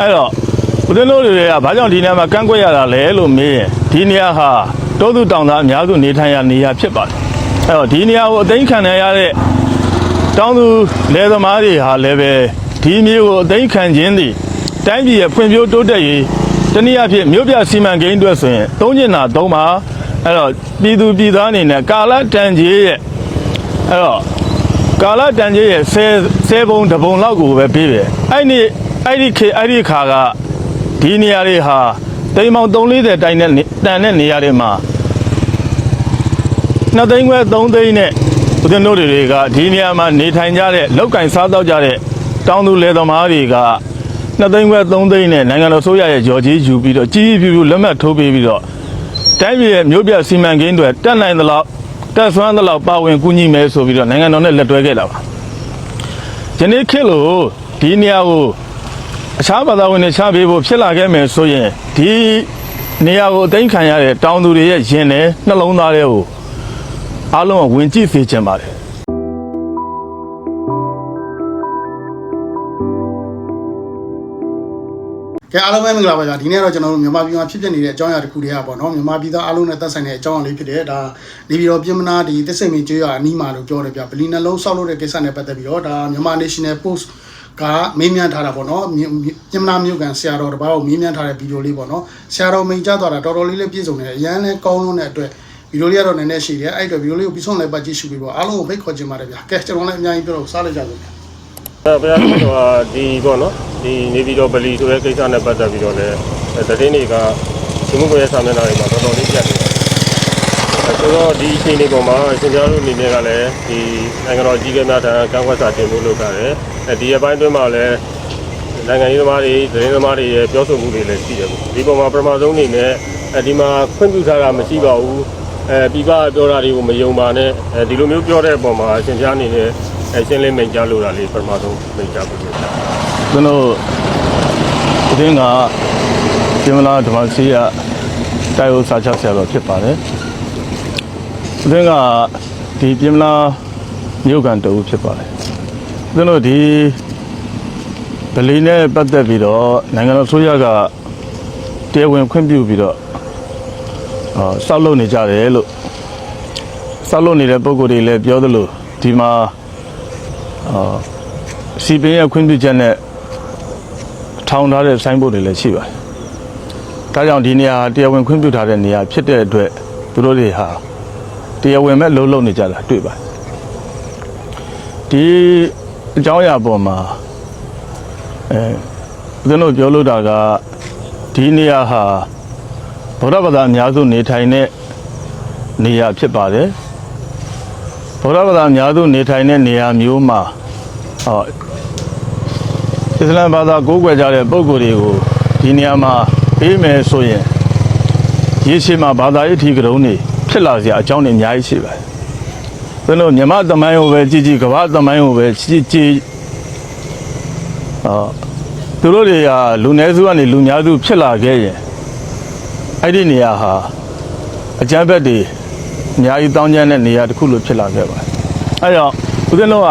အဲ့တော့ဦးဇင်းတို့တွေကဘာကြောင့်ဒီနေရာမှာကန့်ကွက်ရတာလဲလို့မေးရင်ဒီနေရာဟာတောသူတောင်သားအများစုနေထိုင်ရနေရာဖြစ်ပါတယ်အဲ့တော့ဒီနေရာကိုအသိမ်းခံရတဲ့တောင်သူလယ်သမားတွေဟာလည်းပဲဒီမျိုးကိုအသိမ်းခံခြင်းသည်တိုင်းပြည်ရဲ့ဖွံ့ဖြိုးတိုးတက်ရေးတနည်းအားဖြင့်မြို့ပြစီမံကိန်းအတွက်ဆိုရင်သုံးကျင်တာသုံးပါအဲ့တော့ပြည်သူပြည်သားအနေနဲ့ကာလတန်ကြီးရဲ့အဲ့တော့ကာလတန်ကြီးရဲ့10 10ဘုံတစ်ဘုံလောက်ကိုပဲပေးတယ်အဲ့ဒီ အဲ့ဒီခေအဲ့ဒီခါကဒီနေရာတွေဟာတိမ်မောင်340တိုင်နဲ့တန်တဲ့နေရာတွေမှာ2သိန်းခွဲ3သိန်းနဲ့ဦးဇင်းတို့တွေကဒီနေရာမှာနေထိုင်ကြတဲ့လောက်ကင်စားတော့ကြတဲ့တောင်သူလယ်သမားတွေက2သိန်းခွဲ3သိန်းနဲ့နိုင်ငံတော်ဆိုရရဲ့ကြော်ကြီးယူပြီးတော့ကြီးကြီးပြူပြူလက်မှတ်ထိုးပေးပြီးတော့တိုင်းပြည်ရဲ့မြို့ပြစီမံကိန်းတွေတက်နိုင်သလောက်တက်ဆွမ်းသလောက်ပါဝင်ကူညီမယ်ဆိုပြီးတော့နိုင်ငံတော်နဲ့လက်တွဲခဲ့တာပါ။ဒီနေ့ခေတ်လို့ဒီနေရာကို အခြားဘာသာဝင်တွေချပေးဖို့ဖြစ်လာခဲ့မယ်ဆိုရင်ဒီနေရာကိုအသိမ်းခံရတဲ့တောင်သူတွေရဲ့ရင်နဲ့နှလုံးသားတွေကိုအားလုံးကဝင်ကြည့်စေချင်ပါတယ်ကဲအားလုံးပဲမင်္ဂလာပါဗျာဒီနေ့တော့ကျွန်တော်တို့မြန်မာပြည်မှာဖြစ်ပျက်နေတဲ့အကြောင်းအရာတစ်ခုတည်းอ่ะပေါ့နော်မြန်မာပြည်သားအားလုံးနဲ့သက်ဆိုင်တဲ့အကြောင်းအရာလေးဖြစ်တယ်ဒါနေပြည်တော်ပြည်မနာဒီသစ်စိမ်မင်းကျွေးရအနီးမှာလို့ပြောတယ်ဗျာဗလီနှလုံးဆောက်လို့တဲ့ကိစ္စနဲ့ပတ်သက်ပြီးတော့ဒါမြန်မာ National Post ကမေးမြန်းထားတာပေါ့နော်မြပြည်မနာမြို့ကန်ဆရာတော်တစ်ပါးကိုမေးမြန်းထားတဲ့ဗီဒီယိုလေးပေါ့နော်ဆရာတော်မိန်ကြားသွားတာတော်တော်လေးလေးပြည့်စုံတယ်အရန်လည်းကောင်းလုံးတဲ့အတွက်ဗီဒီယိုလေးကတော့နည်းနည်းရှိတယ်အဲ့အတွက်ဗီဒီယိုလေးကိုပြီးဆုံးလိုက်ပါကြည့်ရှုပြီးတော့အားလုံးကိုဖိတ်ခေါ်ချင်ပါတယ်ဗျာကဲကျွန်တော်လည်းအများကြီးပြောတော့စားလိုက်ကြလို့ဗျာအဲဘုရားကတော့ဒီပေါ့နော်ဒီနေပြည်တော်ဗလီဆိုတဲ့ကိစ္စနဲ့ပတ်သက်ပြီးတော့လည်းသတင်းတွေကဒီမှုကွန်ရက်စာမျက်နှာတွေမှာတော်တော်လေးပြတ်နေတယ်အဲ ဆိုတော့ဒီအချိန်လေးပေါ်မှာရှင်ပြတို့အနေနဲ့ကလည်းဒီနိုင်ငံတော်ကြီးကဲများထံကန့်ကွက်စာတင်မှုလုပ်ကြတယ်အဲဒီအပိုင်းအတွင်းမှာလည်းနိုင်ငံရေးသမားတွေသတင်းသမားတွေရဲ့ပြောဆိုမှုတွေလည်းရှိတယ်ပေါ့ဒီပေါ်မှာပထမဆုံးအနေနဲ့အဲဒီမှာခွင့်ပြုထားတာမရှိပါဘူးအဲပြပပြောတာတွေကိုမယုံပါနဲ့အဲဒီလိုမျိုးပြောတဲ့အပေါ်မှာရှင်ပြအနေနဲ့အဲရှင်းလင်းမိန်ကြားလို့တာလေးပထမဆုံးမိန်ကြားပေးလို့ရတယ်ကျွန်တော်အတင်းကပြင်မလာဓမ္မစီရတိုက်ဥစာချဆရာတော်ဖြစ်ပါတယ် အတင်းကဒီပြင်မလာမြို့ကန်တူဖြစ်ပါတယ်ကျွန်တော်ဒီဗလီနဲ့ပတ်သက်ပြီးတော့နိုင်ငံတော်ဆိုရကတရားဝင်ခွင့်ပြုပြီးတော့အာစောက်လုပ်နေကြတယ်လို့စောက်လုပ်နေတဲ့ပုံကိုယ်တွေလည်းပြောသလိုဒီမှာအာစီပင်ရဲ့ခွင့်ပြုချက်နဲ့ထောင်ထားတဲ့ဆိုင်းဘုတ်တွေလည်းရှိပါတယ်။ဒါကြောင့်ဒီနေရာတရားဝင်ခွင့်ပြုထားတဲ့နေရာဖြစ်တဲ့အတွက်သူတို့တွေဟာ တရားဝင်မဲ့လုံးလုံးနေကြတာတွေ့ပါတယ်။ဒီအကြောင်းအရာပေါ်မှာအဲဦးဇင်းတို့ပြောလို့တာကဒီနေရာဟာဗုဒ္ဓဘာသာအများစုနေထိုင်တဲ့နေရာဖြစ်ပါတယ်။ဗုဒ္ဓဘာသာအများစုနေထိုင်တဲ့နေရာမျိုးမှာဟောအစ္စလာမ်ဘာသာကိုးကွယ်ကြတဲ့ပုဂ္ဂိုလ်တွေကိုဒီနေရာမှာပေးမယ်ဆိုရင်ရေရှည်မှာဘာသာရေးထီကတုံးတွေ ဖြစ်လာစရာအကြောင်းတွေအများကြီးရှိပါတယ်။ဘယ်လိုမြမသမိုင်းကိုပဲကြည်ကြည်ကမ္ဘာသမိုင်းကိုပဲကြည်ကြည်အာသူတို့တွေကလူနည်းစုကနေလူများစုဖြစ်လာခဲ့ရင်အဲ့ဒီနေရာဟာအကြမ်းဖက်တွေအများကြီးတောင်းကျမ်းတဲ့နေရာတစ်ခုလိုဖြစ်လာခဲ့ပါတယ်။အဲကြောင့်ဦးဇင်းတို့က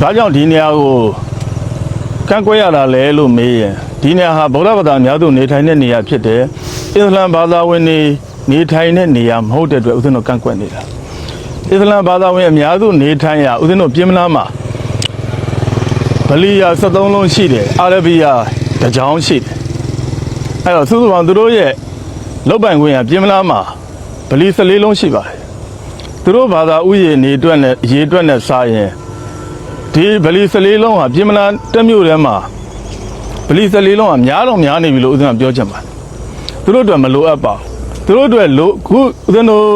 ဒါကြောင့်ဒီနေရာကိုက န့်ကွက်ရတာလဲလို့မေးရင်ဒီနေရာဟာဗုဒ္ဓဘာသာအများစုနေထိုင်တဲ့နေရာဖြစ်တယ်အစ္စလာမ်ဘာသာဝင်တွေနေထိုင်တဲ့နေရာမဟုတ်တဲ့အတွက်ဦးဇင်းတို့ကန့်ကွက်နေတာအစ္စလာမ်ဘာသာဝင်အများစုနေထိုင်ရဦးဇင်းတို့ပြင်မလားမှာဗလီယာ73လုံးရှိတယ်အာရဗီယာတစ်ကြောင်းရှိတယ်အဲ့တော့စုစုပေါင်းသူတို့ရဲ့လောက်ပိုင်ခွင့်ကပြင်မလားမှာဗလီ14လုံးရှိပါတယ်သူတို့ဘာသာဥယျာဉ်နေအတွက်နဲ့ရေအတွက်နဲ့စားရင် ဒီဗလီ14လုံးဟာပြင်မလာတက်မြို့ထဲမှာဗလီ14လုံးဟာများတော့များနေပြီလို့ဦးဇင်းကပြောချင်ပါတယ်သူတို့အတွက်မလိုအပ်ပါဘူးသူတို့အတွက်လိုခုဦးဇင်းတို့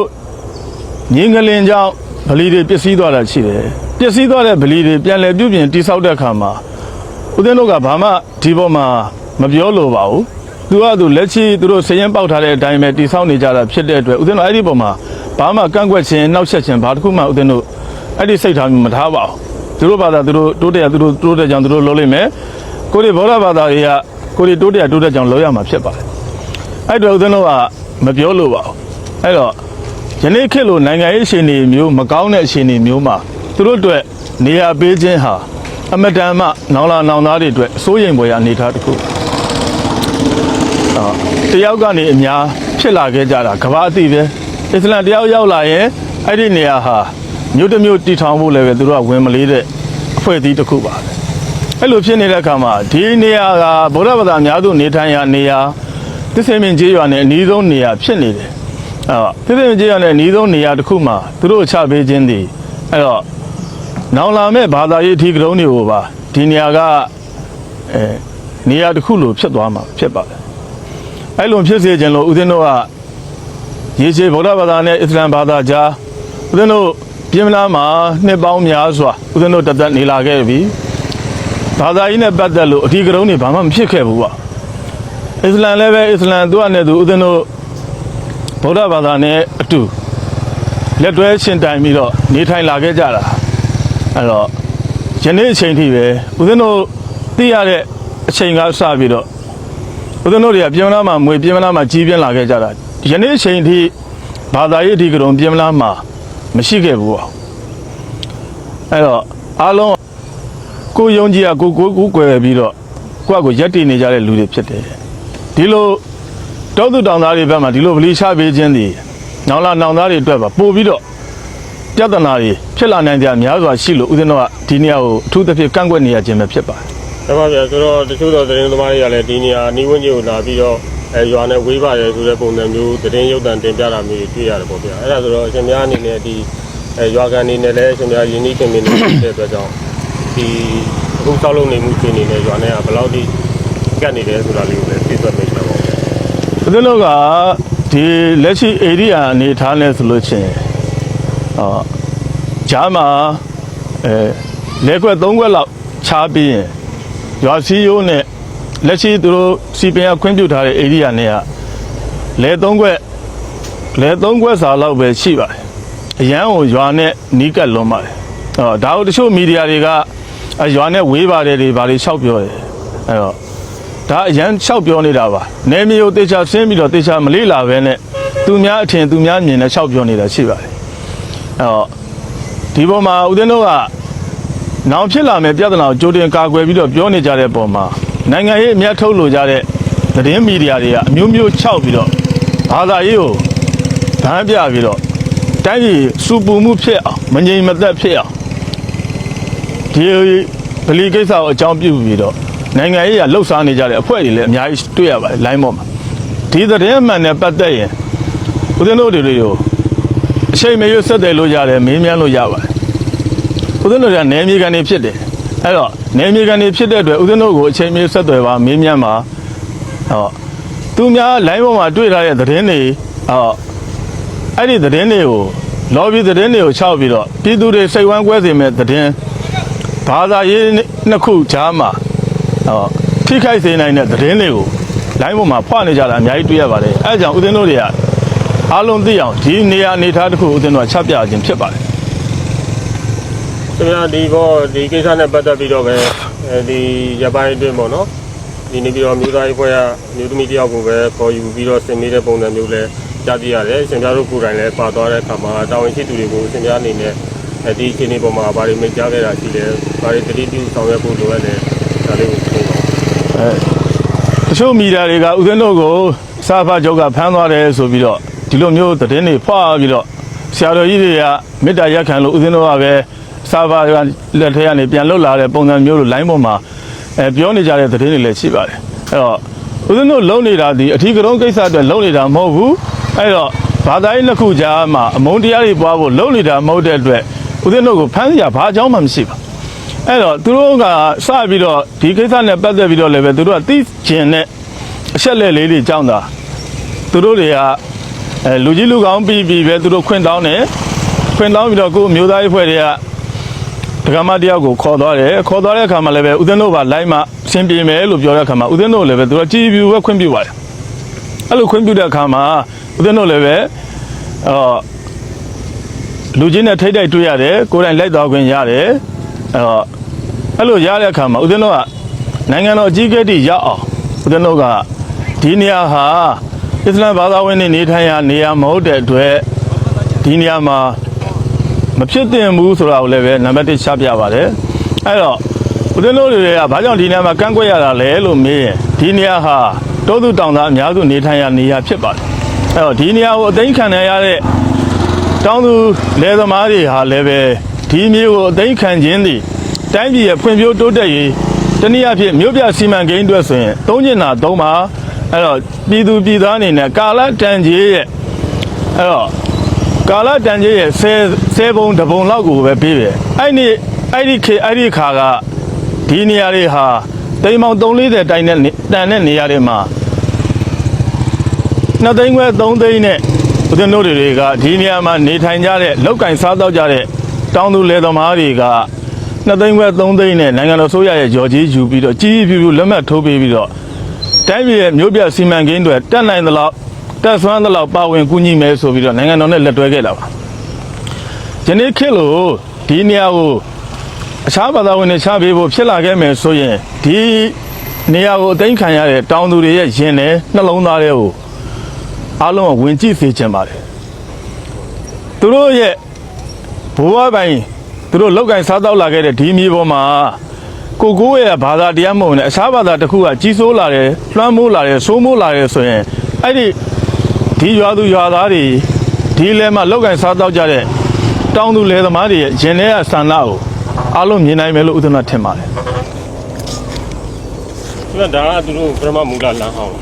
ငင်းကလင်ကြောင့်ဗလီတွေပျက်စီးသွားတာရှိတယ်ပျက်စီးသွားတဲ့ဗလီတွေပြန်လည်ပြုပြင်တိဆောက်တဲ့အခါမှာဦးဇင်းတို့ကဘာမှဒီပေါ်မှာမပြောလိုပါဘူးသူကသူလက်ရှိသူတို့စရင်ပေါက်ထားတဲ့အတိုင်းပဲတိဆောက်နေကြတာဖြစ်တဲ့အတွက်ဦးဇင်းတို့အဲ့ဒီပေါ်မှာဘာမှကန့်ကွက်ခြင်းနှောက်ယှက်ခြင်းဘာတစ်ခုမှဦးဇင်းတို့အဲ့ဒီစိတ်ထားမျိုးမထားပါဘူး သူတို့ဘာသာသူတို့တိုးတက်ရသူတို့တိုးတက်ကြောင်သူတို့လုပ်လိမ့်မယ်ကိုရီဗောဓဘာသာတွေကကိုရီတိုးတက်ရတိုးတက်ကြောင်လုပ်ရမှာဖြစ်ပါတယ်အဲ့တော့ဦးဇင်းတို့ကမပြောလို့ပါဘူးအဲ့တော့ယနေ့ခေတ်လိုနိုင်ငံရေးရှင်တွေမျိုးမကောင်းတဲ့ရှင်တွေမျိုးမှာသူတို့အတွက်နေရာပေးခြင်းဟာအမတန်မှနောင်လာနောင်သားတွေအတွက်စိုးရိမ်ဖွယ်ရအနေထားတစ်ခုအော်တယောက်ကနေအများဖြစ်လာခဲ့ကြတာကဘာအသိပဲအစ္စလမ်တယောက်ရောက်လာရင်အဲ့ဒီနေရာဟာ မြို့တစ်မြို့တည်ထောင်ဖို့လည်းပဲသူတို့ကဝင်မလေးတဲ့အဖွဲ့အစည်းတစ်ခုပါပဲအဲ့လိုဖြစ်နေတဲ့အခါမှာဒီနေရာကဗုဒ္ဓဘာသာအများစုနေထိုင်ရာနေရာသစ္စေမင်းကျေးရွာနဲ့အနီးဆုံးနေရာဖြစ်နေတယ်အဲ့တော့သစ္စေမင်းကျေးရွာနဲ့အနီးဆုံးနေရာတစ်ခုမှာသူတို့ချပေးခြင်းတည်အဲ့တော့နောင်လာမဲ့ဘာသာရေးအထီးကတုံးတွေကိုပါဒီနေရာကအဲနေရာတစ်ခုလိုဖြစ်သွားမှာဖြစ်ပါတယ်အဲ့လိုဖြစ်စေခြင်းလို့ဦးဇင်းတို့ကရေရှည်ဗုဒ္ဓဘာသာနဲ့အစ္စလာမ်ဘာသာကြားဦးဇင်းတို့ ပြင်မလားမှာနှစ်ပေါင်းများစွာဦးဇင်းတို့တသက်နေလာခဲ့ပြီဘာသာရေးနဲ့ပတ်သက်လို့အထီးကတုံးတွေဘာမှမဖြစ်ခဲ့ဘူးပါအစ္စလာမ်လည်းပဲအစ္စလာမ်သူကနဲ့သူဦးဇင်းတို့ဗုဒ္ဓဘာသာနဲ့အတူလက်တွဲရှင်တိုင်ပြီးတော့နေထိုင်လာခဲ့ကြတာအဲ့တော့ယနေ့အချိန်ထိပဲဦးဇင်းတို့သိရတဲ့အချိန်ကစပြီးတော့ဦးဇင်းတို့တွေကပြင်မလားမှာမွေပြင်မလားမှာကြီးပြင်းလာခဲ့ကြတာယနေ့အချိန်ထိဘာသာရေးအဒီကရုံပြင်မလားမှာ မရှိခဲ့ဘူးပေါ့အဲ့တော့အားလုံးကိုယ်ယုံကြည်ရကိုကိုကိုကိုယ်ွယ်ပြီးတော့ကိုယ့်အကိုရက်တည်နေကြတဲ့လူတွေဖြစ်တယ်ဒီလိုတောသူတောင်သားတွေဘက်မှာဒီလိုဗလီချပေးခြင်းတွေနောင်လာနောင်သားတွေအတွက်ပါပို့ပြီးတော့ပြဿနာတွေဖြစ်လာနိုင်ကြများစွာရှိလို့ဦးဇင်းတို့ကဒီနေရာကိုအထူးသဖြင့်ကန့်ကွက်နေရခြင်းပဲဖြစ်ပါတယ်ဒါပါဗျာဆိုတော့တချို့သောသတင်းသမားတွေကလည်းဒီနေရာနီးဝန်းကျင်ကိုလာပြီးတော့ အဲရွာနဲ့ဝေးပါတယ်ဆိုတဲ့ပုံစံမျိုးသတင်းရုပ်သံတင်ပြတာမျိုးတွေ့ရတယ်ပေါ့ဗျာအဲ့ဒါဆိုတော့အရှင်များအနေနဲ့ဒီအဲရွာကန်အနေနဲ့လည်းအရှင်များယဉ်ဤခင်မင်းနေတဲ့အတွက်ကြောင့်ဒီအခုဆောက်လုပ်နေမှုအခြေအနေနဲ့ရွာနဲ့ကဘယ်လောက်ထိကတ်နေတယ်ဆိုတာလေးကိုလည်းသိသွက်မိတ်ဆက်ပါဦးဗျာဦးဇင်းတို့ကဒီလက်ရှိ area အနေထားနဲ့ဆိုလို့ချင်းအော်ဂျားမှာအဲလဲခွက်၃ခွက်လောက်ချားပြီးရင်ရွာစည်းရိုးနဲ့ လက်ရှိသူတို့စီပင်ကခွင့်ပြုထားတဲ့ area နဲ့ကလဲ၃ခွက်လဲ၃ခွက်စာလောက်ပဲရှိပါတယ်အရန်ကိုရွာနဲ့နီးကပ်လွန်ပါတယ်အော်ဒါတို့တချို့မီဒီယာတွေကအဲရွာနဲ့ဝေးပါတယ်တွေဘာတွေလျှောက်ပြောတယ်အဲ့တော့ဒါအရန်လျှောက်ပြောနေတာပါ။နေမျိုးတေချာဆင်းပြီးတော့တေချာမလေးလာပဲနဲ့သူများအထင်သူများမြင်နဲ့လျှောက်ပြောနေတာရှိပါတယ်။အဲတော့ဒီပေါ်မှာဦးသိန်းတို့ကနောင်ဖြစ်လာမယ့်ပြဿနာကိုကြိုတင်ကာကွယ်ပြီးတော့ပြောနေကြတဲ့ပုံမှာ နိုင်ငံရေးအမျက်ထုတ်လို့ကြတဲ့သတင်းမီဒီယာတွေကအမျိုးမျိုးခြောက်ပြီးတော့ဘာသာရေးကိုဗန်းပြပြီးတော့တိုင်းပြည်စူပူမှုဖြစ်အောင်မငြိမ်မသက်ဖြစ်အောင်ဒီဗလီကိစ္စကိုအကြောင်းပြုပြီးတော့နိုင်ငံရေးကလှုပ်ရှားနေကြတဲ့အဖွဲ့တွေလည်းအများကြီးတွေ့ရပါတယ်လိုင်းပေါ်မှာဒီသတင်းအမှန်နဲ့ပတ်သက်ရင်ဦးဇင်းတို့တွေကိုအချိန်မရွတ်ဆက်တယ်လို့ရတယ်မင်းမြန်းလို့ရပါတယ်ဦးဇင်းတို့ကနယ်မြေကန်တွေဖြစ်တယ် အဲ့တော့နယ်မြေကန်တွေဖြစ်တဲ့အတွက်ဦးဇင်းတို့ကိုအချိန်မရွတ်ဆက်တယ်ပါမင်းမြန်းပါဟောသူများလိုင်းပေါ်မှာတွေ့ထားတဲ့သတင်းတွေဟောအဲ့ဒီသတင်းတွေကိုလော်ဘီသတင်းတွေကိုခြောက်ပြီးတော့ပြည်သူတွေစိတ်ဝမ်းကွဲစေမဲ့သတင်းဘာသာရေးနှစ်ခုကြားမှာဟောထိခိုက်စေနိုင်တဲ့သတင်းတွေကိုလိုင်းပေါ်မှာဖွနေကြတာအများကြီးတွေ့ရပါတယ်အဲဒါကြောင့်ဦးသိန်းတို့တွေကအားလုံးသိအောင်ဒီနေရာအနေထားတစ်ခုဦးသိန်းတို့ကချပြခြင်းဖြစ်ပါတယ် ခင်ဗျာဒီဘောဒီကိစ္စနဲ့ပတ်သက်ပြီးတော့ပဲအဲဒီရပိုင်းအတွင်းပေါ့နော်ဒီနေပြီးတော့မြို့သားရေးဖွဲ့ကမြို့သမီးတယောက်ကိုပဲခေါ်ယူပြီးတော့ဆင်မိတဲ့ပုံစံမျိုးလဲကြားသိရတယ်ရှင်ပြားတို့ကိုယ်တိုင်လည်းပါသွားတဲ့အခါမှာတာဝန်ရှိသူတွေကိုရှင်ပြားအနေနဲ့အဲဒီအခြေအနေပေါ်မှာဘာတွေမိတ်ကြားခဲ့တာရှိလဲဘာတွေတတိပြုဆောင်ရွက်ဖို့လိုအပ်လဲဒါလေးကိုသိပါဦးအဲတချို့မီဒီယာတွေကဦးသိန်းတို့ကိုစာဖတ်ချုပ်ကဖမ်းသွားတယ်ဆိုပြီးတော့ဒီလိုမျိုးသတင်းတွေဖွာပြီးတော့ဆရာတော်ကြီးတွေကမေတ္တာရက်ခံလို့ဦးသိန်းတို့ကပဲ စာဖတ်ကလက်ထဲကနေပြန်လွတ်လာတဲ့ပုံစံမျိုးလိုလိုင်းပေါ်မှာအဲပြောနေကြတဲ့သတင်းတွေလည်းရှိပါတယ်အဲ့တော့ဦးဇင်းတို့လုံနေတာဒီအထီးကရုံးကိစ္စအတွက်လုံနေတာမဟုတ်ဘူးအဲ့တော့ဘာသာရေးနှစ်ခုကြားမှာအမုန်းတရားတွေပွားဖို့လုံနေတာမဟုတ်တဲ့အတွက်ဦးဇင်းတို့ကိုဖမ်းစရာဘာအကြောင်းမှမရှိပါအဲ့တော့သူတို့ကစပြီးတော့ဒီကိစ္စနဲ့ပတ်သက်ပြီးတော့လည်းပဲသူတို့ကသိကျင်တဲ့အချက်လက်လေးတွေကြောင်းတာသူတို့တွေကအဲလူကြီးလူကောင်းပြီးပြီးပဲသူတို့ခွင့်တောင်းတယ်ခွင့်တောင်းပြီးတော့ကိုယ်မျိုးသားရေးဖွဲ့တွေက ဒကမတယောက်ကိုခေါ်သွားတယ်ခေါ်သွားတဲ့အခါမှာလည်းပဲဦးဇင်းတို့ကလိုင်းမှာဆင်ပြေမယ်လို့ပြောတဲ့အခါမှာဦးဇင်းတို့လည်းပဲသူကကြည်ပြူပဲခွင့်ပြုပါတယ်အဲ့လိုခွင့်ပြုတဲ့အခါမှာဦးဇင်းတို့လည်းပဲအော်လူချင်းနဲ့ထိတ်တိုက်တွေ့ရတယ်ကိုယ်တိုင်လိုက်သွားခွင့်ရတယ်အော်အဲ့လိုရတဲ့အခါမှာဦးဇင်းတို့ကနိုင်ငံတော်အကြီးအကဲတိရောက်အောင်ဦးဇင်းတို့ကဒီနေရာဟာအစ္စလာမ်ဘာသာဝင်တွေနေထိုင်ရာနေရာမဟုတ်တဲ့အတွက်ဒီနေရာမှာ မဖြစ်သင့်ဘူးဆိုတာကိုလည်းပဲနံပါတ်1ချပြပါတယ်အဲ့တော့ဦးဇင်းတို့တွေကဘာကြောင့်ဒီနေရာမှာကန့်ကွက်ရတာလဲလို့မေးရင်ဒီနေရာဟာတောသူတောင်သားအများစုနေထိုင်ရနေရာဖြစ်ပါတယ်အဲ့တော့ဒီနေရာကိုအသိမ်းခံရတဲ့တောင်သူလယ်သမားတွေဟာလည်းပဲဒီမျိုးကိုအသိမ်းခံခြင်းသည်တိုင်းပြည်ရဲ့ဖွံ့ဖြိုးတိုးတက်ရေးတနည်းအားဖြင့်မြို့ပြစီမံကိန်းအတွက်ဆိုရင်သုံးကျင်တာသုံးပါအဲ့တော့ပြည်သူပြည်သားအနေနဲ့ကာလတန်ကြီးရဲ့အဲ့တော့ ကာလတန်ကြီးရဲ့10 10ဘုံတစ်ဘုံလောက်ကိုပဲပေးပဲအဲ့ဒီအဲ့ဒီခေအဲ့ဒီခါကဒီနေရာတွေဟာတိမ်ပေါင်340တိုင်နဲ့နေတန်တဲ့နေရာတွေမှာနှစ်သိန်းခွဲ3သိန်းနဲ့ဦးဇင်းတို့တွေကဒီနေရာမှာနေထိုင်ကြတဲ့လောက်ကင်စားတော့ကြတဲ့တောင်သူလယ်သမားတွေကနှစ်သိန်းခွဲ3သိန်းနဲ့နိုင်ငံတော်ဆိုရရဲ့ကြော်ကြီးယူပြီးတော့ကြီးကြီးပြူပြူလက်မှတ်ထိုးပေးပြီးတော့တိုင်းပြည်ရဲ့မြို့ပြစီမံကိန်းတွေတက်နိုင်သလောက် တက်ဆွမ်းသလောက်ပါဝင်ကူညီမယ်ဆိုပြီးတော့နိုင်ငံတော်နဲ့လက်တွဲခဲ့တာပါဒီနေ့ခေတ်လို့ဒီနေရာကိုအခြားဘာသာဝင်တွေချပေးဖို့ဖြစ်လာခဲ့မယ်ဆိုရင်ဒီနေရာကိုအသိမ်းခံရတဲ့တောင်သူတွေရဲ့ရင်နဲ့နှလုံးသားတွေကိုအားလုံးကဝင်ကြည့်စေချင်ပါတယ်သူတို့ရဲ့ဘဝပိုင်းသူတို့လောက်ကင်စားတော့လာခဲ့တဲ့ဒီမြေပေါ်မှာကိုကိုရဲ့ဘာသာတရားမဟုတ်နဲ့အခြားဘာသာတစ်ခုကကြီးစိုးလာတယ်လွှမ်းမိုးလာတယ်ဆိုးမိုးလာတယ်ဆိုရင်အဲ့ဒီ ဒီရွာသူရွာသားတွေဒီလဲမှာလောက်ကင်စားတော့ကြတဲ့တောင်သူလယ်သမားတွေရဲ့ရင်ထဲကဆန္ဒကိုအားလုံးမြင်နိုင်မယ်လို့ဥဒနာထင်ပါတယ်သူကဒါကသူတို့ပထမမူလလမ်းဟောင်း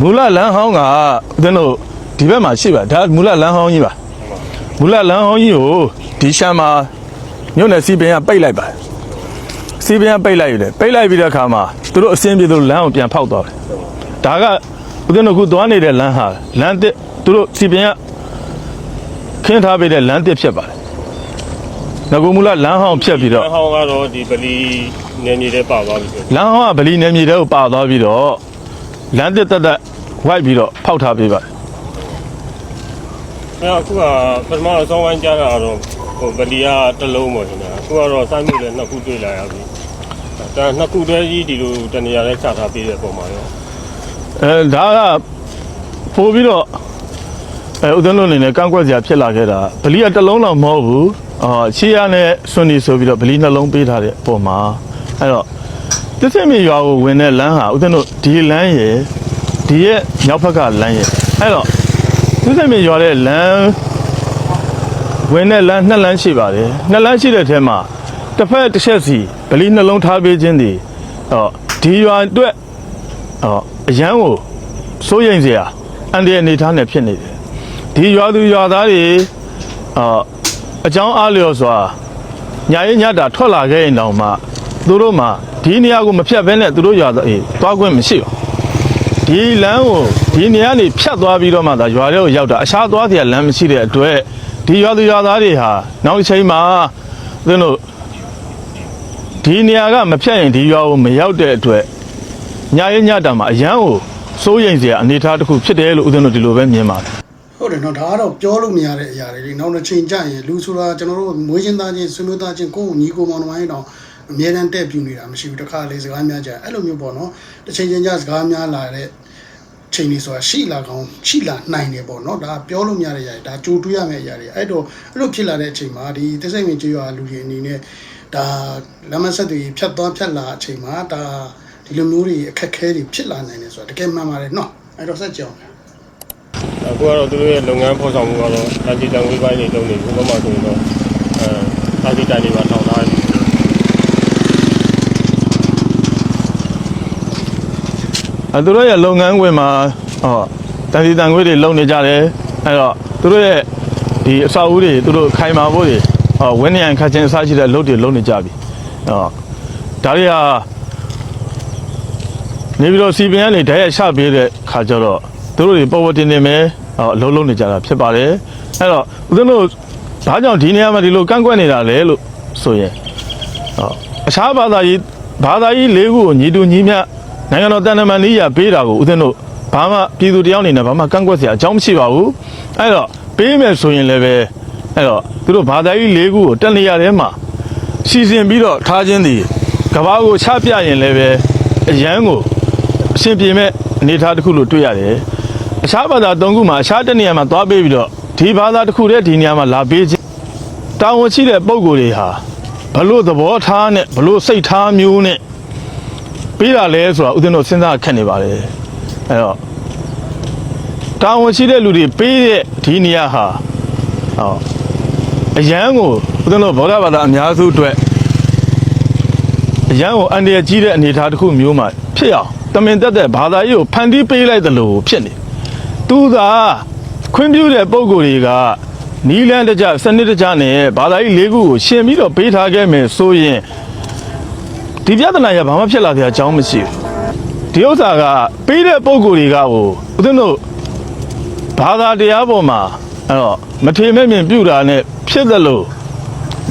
မူလလမ်းဟောင်းကဦးဇင်းတို့ဒီဘက်မှာရှိပါဒါမူလလမ်းဟောင်းကြီးပါမူလလမ်းဟောင်းကြီးကိုဒီရှမ်းမှာမြို့နယ်စီပင်ကပိတ်လိုက်ပါစီပင်ကပိတ်လိုက်ရတယ်ပိတ်လိုက်ပြီးတဲ့အခါမှာသူတို့အစင်းပြေသူလမ်းကိုပြန်ဖောက်သွားတယ်ဒါက ဦးဇင်းတို့ခုသွားနေတဲ့လမ်းဟာလမ်းတစ်သူတို့စီပင်ကခင်းထားပေးတဲ့လမ်းတစ်ဖြစ်ပါတယ်ငကူမူလလမ်းဟောင်းဖြတ်ပြီးလတော့မ်းဟောင်းကတော့ဒီပလီနေမြေထဲပါသွားပြီဆိုလမ်းဟောင်းကဗလီနယ်မြေတဲကိုပါသွားပြီးတော့လမ်းတစ်တက်တက်ဝိုက်ပြီးတော့ဖောက်ထားပေးပါတယ်အဲအခုကပထမအစောဝိုင်းကြားတာကတော့ဟိုပလီကတစ်လုံးပေါ့ရှင်ဗျာအခုကတော့စိုင်းမှုလည်းနှစ်ခုတွေ့လာရပြီဒါနှစ်ခုတည်းကြီးဒီလိုတနေရာလဲချထားပေးတဲ့ပုံမှာရော အဲဒါကပို့ပြီးတော့အဲဦးဇင်းတို့အနေနဲ့ကန့်ကွက်စရာဖြစ်လာခဲ့တာဗလီကတစ်လုံးတော့မဟုတ်ဘူးအာချီရနဲ့စွန်နီဆိုပြီးတော့ဗလီနှလုံးပေးထားတဲ့ပုံမှာအဲ့တော့တစ်စက်မြေရွာကိုဝင်တဲ့လမ်းဟာဦးဇင်းတို့ဒီလမ်းရယ်ဒီရဲ့မြောက်ဘက်ကလမ်းရယ်အဲ့တော့တစ်စက်မြေရွာတဲ့လမ်းဝင်တဲ့လမ်းနှစ်လမ်းရှိပါတယ်နှစ်လမ်းရှိတဲ့ထဲမှာတစ်ဖက်တစ်ချက်စီဗလီနှလုံးထားပေးခြင်းဒီဟောဒီရွာအတွက် အော်အရန်ကိုစိုးရိမ်စရာအန်ဒီအနေထားနဲ့ဖြစ်နေတယ်ဒီရွာသူရွာသားတွေအော်အကြောင်းအားလျော်စွာညာရင်ညတာထွက်လာခဲ့ရင်တောင်မှသူတို့မှဒီနေရာကိုမဖြတ်ဘဲနဲ့သူတို့ရွာသားအေးသွားခွင့်မရှိဘူးဒီလမ်းကိုဒီနေရာနေဖြတ်သွားပြီးတော့မှသာရွာထဲကိုရောက်တာအခြားသွားစရာလမ်းမရှိတဲ့အတွက်ဒီရွာသူရွာသားတွေဟာနောက်တစ်ချိန်မှာသူတို့ဒီနေရာကမဖြတ်ရင်ဒီရွာကိုမရောက်တဲ့အတွက် ညာရဲ့ညတာမှာအရန်ကိုစိုးရိမ်စရာအနေအထားတစ်ခုဖြစ်တယ်လို့ဦးဇင်းတို့ဒီလိုပဲမြင်ပါတယ်ဟုတ်တယ်နော်ဒါကတော့ပြောလို့မရတဲ့အရာတွေလေနောက်တစ်ချိန်ကျရင်လူဆိုတာကျွန်တော်တို့မွေးချင်းသားချင်းဆွေမျိုးသားချင်းကိုယ့်ကိုညီကိုမောင်နှမရင်တော့အမြဲတမ်းတက်ပြူနေတာမရှိဘူးတခါလေစကားများကြအဲ့လိုမျိုးပေါ့နော်တစ်ချိန်ချင်းကျစကားများလာတဲ့ချိန်လေးဆိုတာရှိလာကောင်းရှိလာနိုင်တယ်ပေါ့နော်ဒါပြောလို့မရတဲ့အရာတွေဒါကြိုတွေးရမယ့်အရာတွေအဲ့တော့အဲ့လိုဖြစ်လာတဲ့အချိန်မှာဒီသစ္စိတ်ဝင်ကြေးရွာလူတွေအနေနဲ့ဒါလမ်းမဆက်တွေဖြတ်သွားဖြတ်လာအချိန်မှာဒါ ဒီလိုမျိုးတွေအခက်အခဲတွေဖြစ်လာနိုင်တယ်ဆိုတာတကယ်မှန်ပါတယ်နော်အဲ့တော့ဆက်ကြအောင်အခုကတော့သူတို့ရဲ့လုပ်ငန်းဖော်ဆောင်မှုကတော့တာဂျီတန်ဝေးပိုင်းတွေလုပ်နေဘူးဘာမှဆိုရင်တော့အဲတာဂျီတန်တွေပါထောင်ထားတယ်အဲသူတို့ရဲ့လုပ်ငန်းခွင်မှာဟောတန်စီတန်ခွေးတွေလုပ်နေကြတယ်အဲတော့သူတို့ရဲ့ဒီအဆောက်အဦတွေသူတို့ခိုင်မာဖို့တွေဟောဝင်းနေရန်ခတ်ချင်းအစားရှိတဲ့လုပ်တွေလုပ်နေကြပြီဟောဒါတွေဟာ နေပြီးတော့စီပင်ကနေဓာတ်ရိုက်ချပေးတဲ့ခါကျတော့သူတို့တွေပေါ်ပေါ်တင်တင်ပဲဟောအလုံးလုံးနေကြတာဖြစ်ပါတယ်အဲတော့ဦးဇင်းတို့ဘာကြောင့်ဒီနေရာမှာဒီလိုကန့်ကွက်နေတာလဲလို့ဆိုရင်ဟောအခြားဘာသာရေးဘာသာရေးလေးခုကိုညီတူညီမျှနိုင်ငံတော်တန်တမန်ကြီးရပေးတာကိုဦးဇင်းတို့ဘာမှပြည်သူတယောက်အနေနဲ့ဘာမှကန့်ကွက်စရာအကြောင်းမရှိပါဘူးအဲ့တော့ပေးမယ်ဆိုရင်လည်းပဲအဲ့တော့သူတို့ဘာသာရေးလေးခုကိုတက်နေရတဲ့မှာစီစဉ်ပြီးတော့ထားခြင်းသည်ကဘာကိုချပြရင်လည်းပဲအရန်ကို အရှင်ပြေမဲ့အနေအထားတစ်ခုလို့တွေ့ရတယ်အခြားဘာသာ၃ခုမှာအခြားတစ်နေရာမှာသွားပေးပြီးတော့ဒီဘာသာတစ်ခုတည်းဒီနေရာမှာလာပေးခြင်းတာဝန်ရှိတဲ့ပုံကိုယ်တွေဟာဘလို့သဘောထားနဲ့ဘလို့စိတ်ထားမျိုးနဲ့ပေးတာလဲဆိုတာဦးဇင်းတို့စဉ်းစားခက်နေပါလေအဲ့တော့တာဝန်ရှိတဲ့လူတွေပေးတဲ့ဒီနေရာဟာဟောအရန်ကိုဦးဇင်းတို့ဗုဒ္ဓဘာသာအများစုအတွက်အရန်ကိုအန္တရာယ်ကြီးတဲ့အနေအထားတစ်ခုမျိုးမှဖြစ်အောင် တမင်တက်တဲ့ဘာသာရေးကိုဖန်တီးပေးလိုက်တယ်လို့ဖြစ်နေသူသာခွင့်ပြုတဲ့ပုံကိုယ်တွေကနီလန်းတကြစနစ်တကြနဲ့ဘာသာရေးလေးခုကိုရှင်ပြီးတော့ပေးထားခဲ့မယ်ဆိုရင်ဒီပြဿနာရဘာမှဖြစ်လာတဲ့အကြောင်းမရှိဘူးဒီဥစ္စာကပေးတဲ့ပုံကိုယ်တွေကဟိုဦးဇင်းတို့ဘာသာတရားပေါ်မှာအဲ့တော့မထေမဲ့မြင်ပြုတာနဲ့ဖြစ်တယ်လို့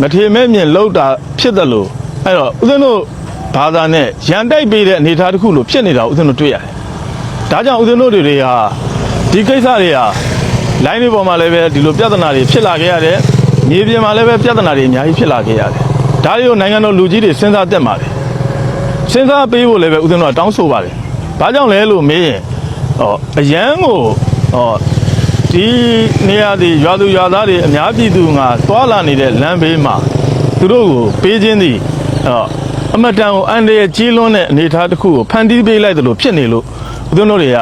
မထေမဲ့မြင်လောက်တာဖြစ်တယ်လို့အဲ့တော့ဦးဇင်းတို့ ဘာသာနဲ့ရန်တိုက်ပေးတဲ့အနေအထားတစ်ခုလို့ဖြစ်နေတာကိုဦးဇင်းတို့တွေ့ရတယ်။ဒါကြောင့်ဦးဇင်းတို့တွေဟာဒီကိစ္စတွေဟာလိုင်းတွေပေါ်မှာလည်းပဲဒီလိုပြဿနာတွေဖြစ်လာခဲ့ရတယ်။မြေပြင်မှာလည်းပဲပြဿနာတွေအများကြီးဖြစ်လာခဲ့ရတယ်။ဒါတွေကိုနိုင်ငံတော်လူကြီးတွေစဉ်းစားတတ်ပါလေ။စဉ်းစားပေးဖို့လည်းပဲဦးဇင်းတို့ကတောင်းဆိုပါတယ်။ဘာကြောင့်လဲလို့မေးရင်ဟောအရန်ကိုဟောဒီနေရာဒီရွာသူရွာသားတွေအများပြည်သူငါသွာလာနေတဲ့လမ်းဘေးမှာသူတို့ကိုပေးခြင်းသည်အော် အမတန်ကိုအန်တရကြီးလွန်းတဲ့အနေအထားတစ်ခုကိုဖန်တီးပေးလိုက်တယ်လို့ဖြစ်နေလို့ဦးဇင်းတို့တွေက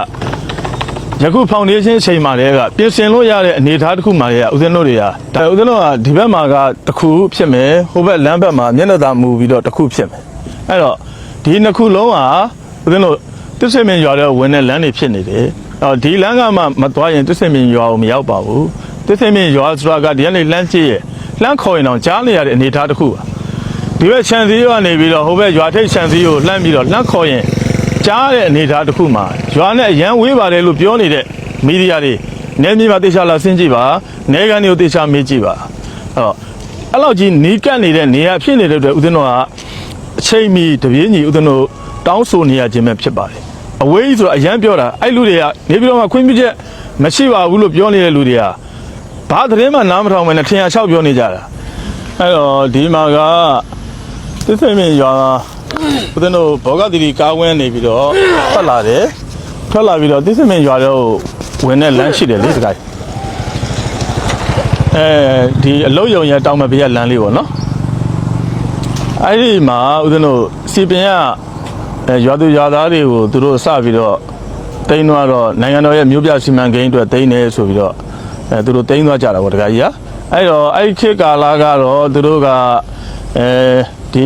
ယခုဖောင်ဒေးရှင်းချိန်မှာတည်းကပြင်ဆင်လို့ရတဲ့အနေအထားတစ်ခုမှာတည်းကဦးဇင်းတို့တွေကဒါဦးဇင်းတို့ကဒီဘက်မှာကတစ်ခုဖြစ်မယ်ဟိုဘက်လမ်းဘက်မှာမျက်နှာသာမူပြီးတော့တစ်ခုဖြစ်မယ်အဲ့တော့ဒီနှစ်ခုလုံးဟာဦးဇင်းတို့တစ္ဆေမင်းရွာတဲ့ဝင်တဲ့လမ်းတွေဖြစ်နေတယ်အော်ဒီလမ်းကမှမသွားရင်တစ္ဆေမင်းရွာကိုမရောက်ပါဘူးတစ္ဆေမင်းရွာဆိုတာကဒီကနေလမ်းကြည့်ရလမ်းခေါ်ရင်တော့ကြားနေရတဲ့အနေအထားတစ်ခုပါ ဒီဘက်ခြံစည်းကနေပြီးတော့ဟိုဘက်ရွာထိပ်ခြံစည်းကိုလှမ်းပြီးတော့လှမ်းခေါ်ရင်ကြားတဲ့အနေအထားတစ်ခုမှာရွာနဲ့အရန်ဝေးပါတယ်လို့ပြောနေတဲ့မီဒီယာတွေနေမြေမှာတေချာလာဆင်းကြည့်ပါနေကန်တွေကိုတေချာမေးကြည့်ပါအဲ့တော့အဲ့လောက်ကြီးနီးကပ်နေတဲ့နေရာဖြစ်နေတဲ့အတွက်ဦးဇင်းတို့ကအချိန်မီတပြေးညီဦးဇင်းတို့တောင်းဆိုနေရခြင်းပဲဖြစ်ပါတယ်အဝေးကြီးဆိုတော့အရန်ပြောတာအဲ့လူတွေကနေပြီးတော့မှခွင့်ပြုချက်မရှိပါဘူးလို့ပြောနေတဲ့လူတွေကဘာသတင်းမှနားမထောင်မနဲ့ထင်ရလျှောက်ပြောနေကြတာအဲ့တော့ဒီမှာက သစ္စာမြင်ရွာဦးဇင်းတို့ဘောဂတိရီကားဝင်းနေပြီးတော့ထွက်လာတယ်ထွက်လာပြီးတော့သစ္စာမြင်ရွာတော့ဝင်တဲ့လမ်းရှိတယ်လေတခါအဲဒီအလုတ်ယုံရတောင်မဘေးကလမ်းလေးပေါ့နော်အဲ့ဒီမှာဦးဇင်းတို့စီပင်ကအဲရွာသူရွာသားတွေကိုသူတို့စပြီးတော့တိန်းသွားတော့နိုင်ငံတော်ရဲ့မြို့ပြစီမံကိန်းအတွက်တိန်းနေဆိုပြီးတော့အဲသူတို့တိန်းသွားကြတာပေါ့တခါကြီးကအဲ့တော့အဲ့ဒီခေတ်ကာလကတော့သူတို့ကအဲ ဒီ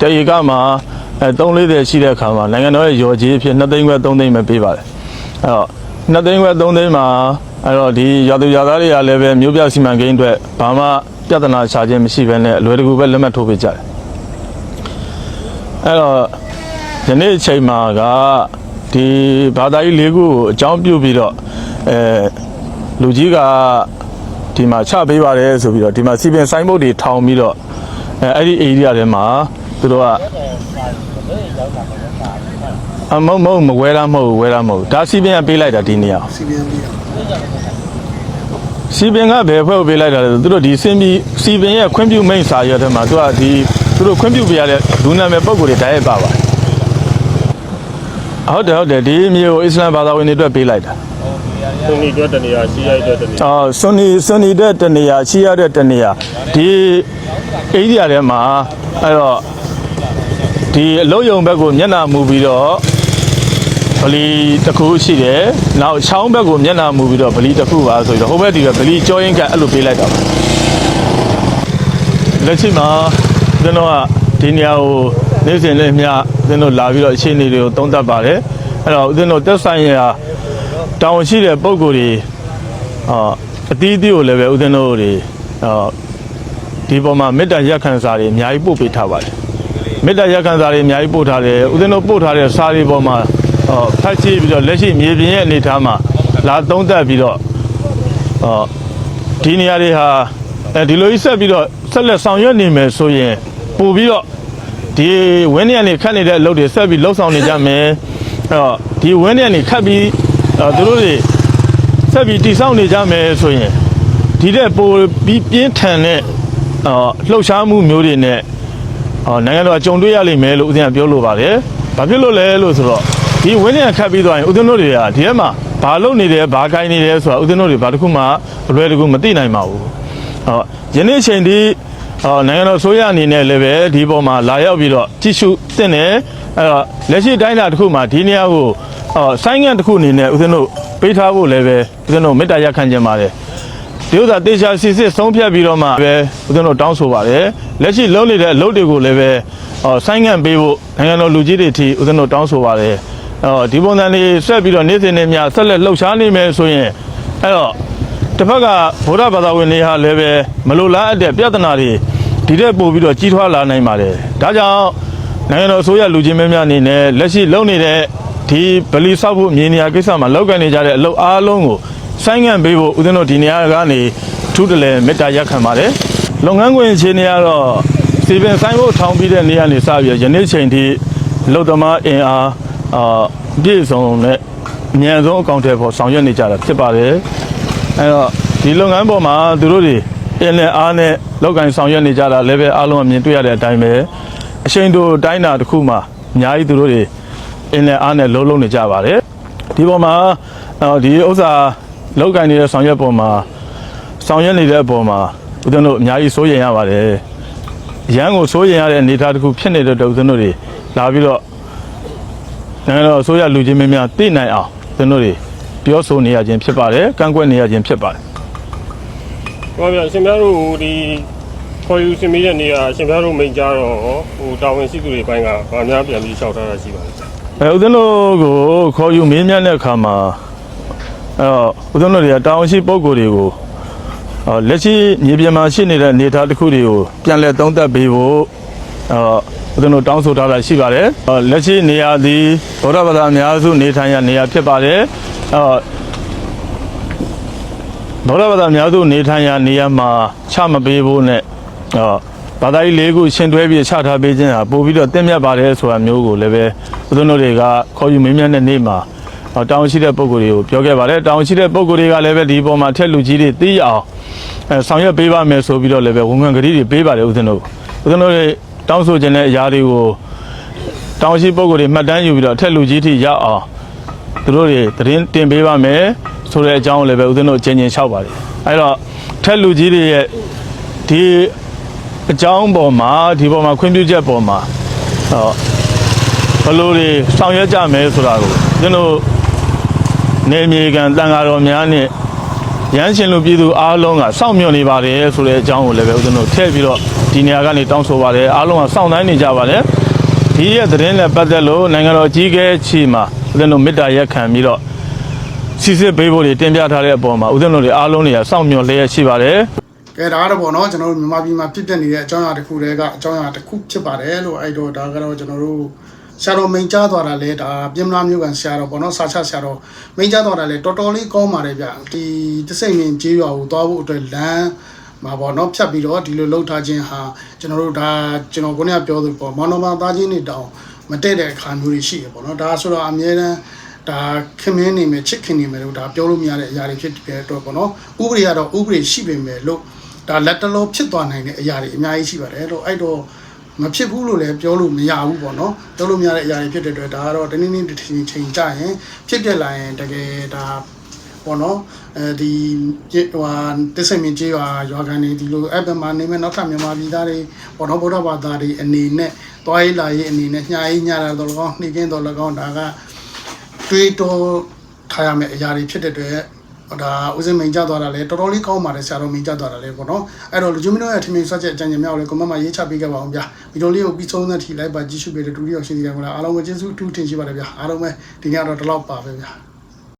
တရေကမှာအဲ340ရှိတဲ့အခါမှာနိုင်ငံတော်ရဲ့ရော်ကြီးအဖြစ်2သိန်းခွဲ3သိန်းပဲပေးပါတယ်အဲ့တော့2သိန်းခွဲ3သိန်းမှာအဲ့တော့ဒီရွာသူရွာသားတွေကလည်းပဲမြို့ပြစီမံကိန်းအတွက်ဘာမှပြဿနာရှာခြင်းမရှိဘဲနဲ့အလွယ်တကူပဲလက်မှတ်ထိုးပေးကြတယ်အဲ့တော့ဒီနေ့အချိန်မှာကဒီဘာသာရေးလေးခုကိုအကြောင်းပြုပြီးတော့အဲလူကြီးကဒီမှာချပေးပါတယ်ဆိုပြီးတော့ဒီမှာစီပင်ဆိုင်ဘုတ်တွေထောင်ပြီးတော့ အဲအဲ့ဒီ area ထဲမှာသူတို့ကအမုံမုံမဝဲလားမဟုတ်ဘူးဝဲလားမဟုတ်ဘူးဒါစီပင်ကပေးလိုက်တာဒီနေရာစီပီအမ်ပြီးတာစီပင်ကဘယ်ဖွဲ့ကိုပေးလိုက်တာလဲဆိုသူတို့ဒီစင်ပြီးစီပင်ရဲ့ခွင့်ပြုမိန့်စာရွက်ထဲမှာသူကဒီသူတို့ခွင့်ပြုပေးရတဲ့လူနာမည်ပုံကိုယ်တွေတိုက်ရိုက်ပါပါတယ်ဟုတ်တယ်ဟုတ်တယ်ဒီမျိုးကိုအစ္စလာမ်ဘာသာဝင်တွေအတွက်ပေးလိုက်တာသူနီအတွက်တနေရာစီးရိုက်အတွက်တနေရာအော်ဆွန်နီဆွန်နီတဲ့တနေရာချီရတဲ့တနေရာဒီ အိဒီယာထဲမှာအဲ့တော့ဒီအလုံးယုံဘက်ကိုမျက်နှာမူပြီးတော့ဗလီတစ်ခုရှိတယ်နောက်ချောင်းဘက်ကိုမျက်နှာမူပြီးတော့ဗလီတစ်ခုပါဆိုပြီးတော့ဟိုဘက်ဒီကဗလီကြောရင်ကအဲ့လိုပေးလိုက်တာပါလက်ရှိမှာကျွန်တော်ကဒီနေရာကိုနေ့စဉ်နဲ့မျှကျွန်တော်လာပြီးတော့အခြေအနေတွေကိုသုံးသပ်ပါတယ်အဲ့တော့ဦးဇင်းတို့တက်ဆိုင်ရာတောင်းရှိတဲ့ပုံကိုယ်တွေအာအတီးအတီးကိုလည်းပဲဦးဇင်းတို့တွေအာ ဒီပေါ်မှာမေတ္တာရက်ခံစာတွေအများကြီးပို့ပေးထားပါတယ်မေတ္တာရက်ခံစာတွေအများကြီးပို့ထားတယ်ဦးဇင်းတို့ပို့ထားတဲ့စာတွေပေါ်မှာအာဖတ်ကြည့်ပြီးတော့လက်ရှိမြေပြင်ရဲ့အနေအထားမှာလာသုံးသပ်ပြီးတော့အာဒီနေရာတွေဟာအဲဒီလိုကြီးဆက်ပြီးတော့ဆက်လက်ဆောင်ရွက်နေမယ်ဆိုရင်ပို့ပြီးတော့ဒီဝင်းနေရနေခတ်နေတဲ့အလုပ်တွေဆက်ပြီးလှုပ်ဆောင်နေကြမယ်အဲ့တော့ဒီဝင်းနေရနေခတ်ပြီးအာသူတို့တွေဆက်ပြီးတိဆောက်နေကြမယ်ဆိုရင်ဒီတဲ့ပိုပြီးပြင်းထန်တဲ့ အော်လှုပ်ရှားမှုမျိုးတွေနဲ့အော်နိုင်ငံတော်ကြုံတွေ့ရလိမ့်မယ်လို့ဦးဇင်းကပြောလိုပါတယ်။ဘာဖြစ်လို့လဲလို့ဆိုတော့ဒီဝင်းရံခတ်ပြီးသွားရင်ဦးဇင်းတို့တွေကဒီထဲမှာဘာလုပ်နေတယ်ဘာကိုင်းနေတယ်ဆိုတာဦးဇင်းတို့တွေဘာတစ်ခုမှအလွယ်တကူမသိနိုင်ပါဘူး။ဟောယနေ့ချိန်ဒီအော်နိုင်ငံတော်ဆိုရအနေနဲ့လည်းပဲဒီပေါ်မှာလာရောက်ပြီးတော့ကြည့်ရှုသင့်တယ်အဲ့တော့လက်ရှိတိုင်းတာတစ်ခုမှာဒီနေရာကိုအော်ဆိုင်းငံ့တစ်ခုအနေနဲ့ဦးဇင်းတို့ပေးထားဖို့လည်းပဲဦးဇင်းတို့မေတ္တာရပ်ခံခြင်းပါတယ် ဒီဥစ္စာတေချာစီစစ်ဆုံးဖြတ်ပြီးတော့မှပဲဦးဇင်းတို့တောင်းဆိုပါတယ်လက်ရှိလုံးနေတဲ့အလုပ်တွေကိုလည်းပဲအော်ဆိုင်းငံ့ပေးဖို့နိုင်ငံတော်လူကြီးတွေအထိဦးဇင်းတို့တောင်းဆိုပါတယ်အော်ဒီပုံစံလေးဆက်ပြီးတော့နေ့စဉ်နဲ့များဆက်လက်လှုပ်ရှားနေမယ်ဆိုရင်အဲ့တော့တစ်ဖက်ကဗုဒ္ဓဘာသာဝင်တွေဟာလည်းပဲမလိုလားအပ်တဲ့ပြဿနာတွေဒီတဲ့ပို့ပြီးတော့ကြီးထွားလာနိုင်ပါတယ်ဒါကြောင့်နိုင်ငံတော်အစိုးရလူကြီးမင်းများအနေနဲ့လက်ရှိလုပ်နေတဲ့ဒီဗလီဆောက်ဖို့မြေနေရာကိစ္စမှာလောက်ကန်နေကြတဲ့အလုပ်အားလုံးကို ဆိုင်းငံ့ပေးဖို့ဦးဇင်းတို့ဒီနေရာကနေထူးတလဲမေတ္တာရပ်ခံပါတယ်လုပ်ငန်းခွင်အခြေအနေကတော့စီပင်ဆိုင်ဖို့ထောင်ပြီးတဲ့နေရာနေစပြီးတော့ယနေ့ချိန်ထိလုတ်သမားအင်အားအာပြည့်စုံနဲ့အမြန်ဆုံးအကောင့်ထဲပေါ်ဆောင်ရွက်နေကြတာဖြစ်ပါတယ်အဲ့တော့ဒီလုပ်ငန်းပေါ်မှာသူတို့တွေအင်းနဲ့အားနဲ့လောက်ကင်ဆောင်ရွက်နေကြတာလည်းပဲအားလုံးအမြင်တွေ့ရတဲ့အတိုင်းပဲအချိန်တို့တိုင်းတာတစ်ခုမှာအများကြီးသူတို့တွေအင်းနဲ့အားနဲ့လုံးလုံးနေကြပါတယ်ဒီပေါ်မှာအော်ဒီဥစ္စာ လောက်ကင်နေတဲ့ဆောင်ရွက်ပေါ်မှာဆောင်ရွက်နေတဲ့အပေါ်မှာဦးဇင်းတို့အများကြီးစိုးရိမ်ရပါတယ်ရန်ကိုစိုးရိမ်ရတဲ့အနေအထားတစ်ခုဖြစ်နေတဲ့အတွက်ဦးဇင်းတို့တွေလာပြီးတော့နိုင်ငံတော်အစိုးရလူချင်းမင်းများသိနိုင်အောင်ဦးဇင်းတို့တွေပြောဆိုနေရခြင်းဖြစ်ပါတယ်ကန့်ကွက်နေရခြင်းဖြစ်ပါတယ်ဟောဗျာရှင်များတို့ဒီခေါ်ယူရှင်မီးတဲ့နေရာရှင်များတို့မိန်ကြတော့ဟိုတာဝန်ရှိသူတွေပိုင်းကဗာများပြန်ပြီးလျှောက်ထားတာရှိပါလားအဲဦးဇင်းတို့ကိုခေါ်ယူမေးမြန်းတဲ့အခါမှာ အဲတော့ဦးဇင်းတို့တွေကတာဝန်ရှိပုဂ္ဂိုလ်တွေကိုအော်လက်ရှိမြေပြင်မှာရှိနေတဲ့အနေအထားတစ်ခုတွေကိုပြန်လည်သုံးသပ်ပေးဖို့အော်ဦးဇင်းတို့တောင်းဆိုထားတာရှိပါတယ်အော်လက်ရှိနေရာသည်ဗုဒ္ဓဘာသာအများစုနေထိုင်ရနေရာဖြစ်ပါတယ်အော်ဗုဒ္ဓဘာသာအများစုနေထိုင်ရာနေရာမှာချမပေးဖို့နဲ့အော်ဘာသာရေးလေးခုရှင်တွဲပြီးချထားပေးခြင်းဟာပို့ပြီးတော့တင့်မြတ်ပါတယ်ဆိုတာမျိုးကိုလည်းပဲဦးဇင်းတို့တွေကခေါ်ယူမင်းမြတ်တဲ့နေ့မှာအော် တောင်းရှိတဲ့ပုံကိုယ်တွေကိုပြောခဲ့ပါတယ်တောင်းရှိတဲ့ပုံကိုယ်တွေကလည်းပဲဒီပေါ်မှာထက်လူကြီးတွေသိရအောင်အဲဆောင်ရွက်ပေးပါမယ်ဆိုပြီးတော့လည်းပဲဝန်ခံကတိတွေပေးပါတယ်ဦးဇင်းတို့ဦးဇင်းတို့တွေတောင်းဆိုခြင်းတဲ့အရာတွေကိုတောင်းရှိပုံကိုယ်တွေမှတ်တမ်းယူပြီးတော့ထက်လူကြီးထိရောက်အောင်သူတို့တွေသတင်းတင်ပေးပါမယ်ဆိုတဲ့အကြောင်းကိုလည်းပဲဦးဇင်းတို့အချင်းချင်းလျှောက်ပါတယ်အဲ့တော့ထက်လူကြီးတွေရဲ့ဒီအကြောင်းပေါ်မှာဒီပေါ်မှာခွင့်ပြုချက်ပေါ်မှာဟောဘယ်လိုတွေဆောင်ရွက်ကြမယ်ဆိုတာကိုဦးဇင်းတို့ နေမြေကန်တန်ဃာတော်များနဲ့ရန်ရှင်လူပြည်သူအားလုံးကစောင့်မျှော်နေပါတယ်ဆိုတဲ့အကြောင်းကိုလည်းပဲဦးဇင်းတို့ထည့်ပြီးတော့ဒီနေရာကနေတောင်းဆိုပါတယ်အားလုံးကစောင့်တိုင်းနေကြပါတယ်ဒီရဲ့သတင်းနဲ့ပတ်သက်လို့နိုင်ငံတော်အကြီးအကဲချီမှာဦးဇင်းတို့မေတ္တာရက်ခံပြီးတော့စီစစ်ပေးဖို့တွေတင်ပြထားတဲ့အပေါ်မှာဦးဇင်းတို့တွေအားလုံးတွေကစောင့်မျှော်လျက်ရှိပါတယ်ကဲဒါကတော့ပေါ့နော်ကျွန်တော်တို့မြန်မာပြည်မှာဖြစ်ပျက်နေတဲ့အကြောင်းအရာတစ်ခုတည်းကအကြောင်းအရာတစ်ခုဖြစ်ပါတယ်လို့အဲ့တော့ဒါကတော့ကျွန်တော်တို့ ဆရာတော်မိန်ကြားသွားတာလဲဒါပြင်မလားမျိုးကန်ဆရာတော်ပေါ့နော်စာချဆရာတော်မိန်ကြားသွားတာလဲတော်တော်လေးကောင်းပါတယ်ဗျဒီတစိမ့်မြင်ကျေးရွာကိုသွားဖို့အတွက်လမ်းမှာပေါ့နော်ဖြတ်ပြီးတော့ဒီလိုလှုပ်ထားခြင်းဟာကျွန်တော်တို့ဒါကျွန်တော်ခုနကပြောသလိုပေါ့မော်နော်မာသားချင်းတွေတောင်မတည့်တဲ့အခါမျိုးတွေရှိရပေါ့နော်ဒါဆိုတော့အများတန်းဒါခင်မင်းနေမယ်ချစ်ခင်နေမယ်လို့ဒါပြောလို့မရတဲ့အရာတွေဖြစ်တဲ့အတွက်ပေါ့နော်ဥပဒေကတော့ဥပဒေရှိပေမဲ့လို့ဒါလက်တလုံးဖြစ်သွားနိုင်တဲ့အရာတွေအများကြီးရှိပါတယ်လို့အဲ့တော့ မဖြစ်ဘူးလို့လည်းပြောလို့မရဘူးပေါ့နော်ပြောလို့မရတဲ့အရာတွေဖြစ်တဲ့အတွက်ဒါကတော့တနည်းနည်းတစ်ချိန်ချိန်ကြရင်ဖြစ်ပြလာရင်တကယ်ဒါပေါ့နော်အဲဒီဟိုဟာတစ္ဆိမင်းကျေးရွာရွာကန်နေဒီလိုအဲ့ဘက်မှာနေမဲ့နောက်ထပ်မြန်မာပြည်သားတွေပေါ့နော်ဗုဒ္ဓဘာသာတွေအနေနဲ့တွားရေးလာရေးအနေနဲ့ညှာရေးညတာတော့လကောင်းနှိမ့်ကင်းတော့လကောင်းဒါကတွေးတောထားရမယ့်အရာတွေဖြစ်တဲ့အတွက် ဒါဦးစင်မိန်ကြသွားတာလေတော်တော်လေးကောင်းပါတယ်ဆရာတော်မိန်ကြသွားတာလေပေါ့နော်အဲ့တော့လူချင်းမင်းတို့ရဲ့ထင်မြင်ဆွတ်ချက်အကြံဉာဏ်များကိုလည်းကွန်မန့်မှာရေးချပေးခဲ့ပါအောင်ဗျာဗီဒီယိုလေးကိုပြီးဆုံးသက်ထိလိုက်ပါကြည့်ရှုပေးတဲ့ဒုတိယရှင်စီတယ်မလားအားလုံးကိုကျေးဇူးအထူးတင်ရှိပါတယ်ဗျာအားလုံးပဲဒီညတော့ဒီလောက်ပါပဲဗျာ